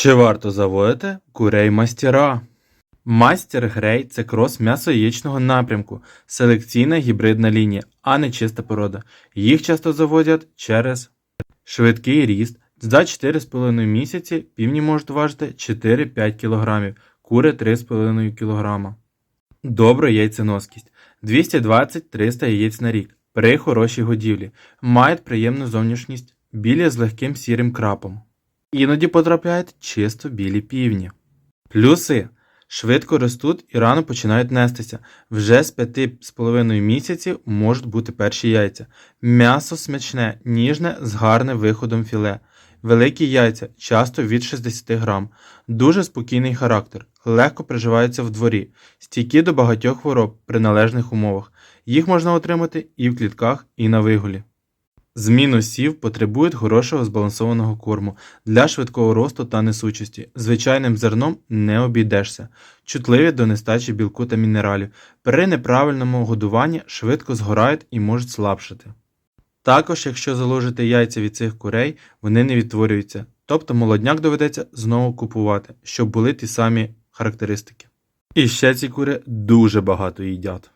Чи варто заводити курей мастера? Мастер Грей це крос м'ясо-яєчного напрямку, селекційна гібридна лінія, а не чиста порода. Їх часто заводять через швидкий ріст. За 4,5 місяці півні можуть важити 4-5 кг, кури 3,5 кг. Добра яйценоскість 220-300 яєць на рік при хорошій годівлі. Мають приємну зовнішність, білі з легким сірим крапом. Іноді потрапляють чисто білі півні. Плюси швидко ростуть і рано починають нестися. Вже з 5,5 місяців можуть бути перші яйця. М'ясо смачне, ніжне з гарним виходом філе. Великі яйця, часто від 60 грам. Дуже спокійний характер, легко приживаються в дворі, стійкі до багатьох хвороб при належних умовах. Їх можна отримати і в клітках, і на вигулі. З мінусів потребують хорошого збалансованого корму для швидкого росту та несучості. Звичайним зерном не обійдешся, чутливі до нестачі білку та мінералів. При неправильному годуванні швидко згорають і можуть слабшати. Також, якщо заложити яйця від цих курей, вони не відтворюються, тобто молодняк доведеться знову купувати, щоб були ті самі характеристики. І ще ці кури дуже багато їдять.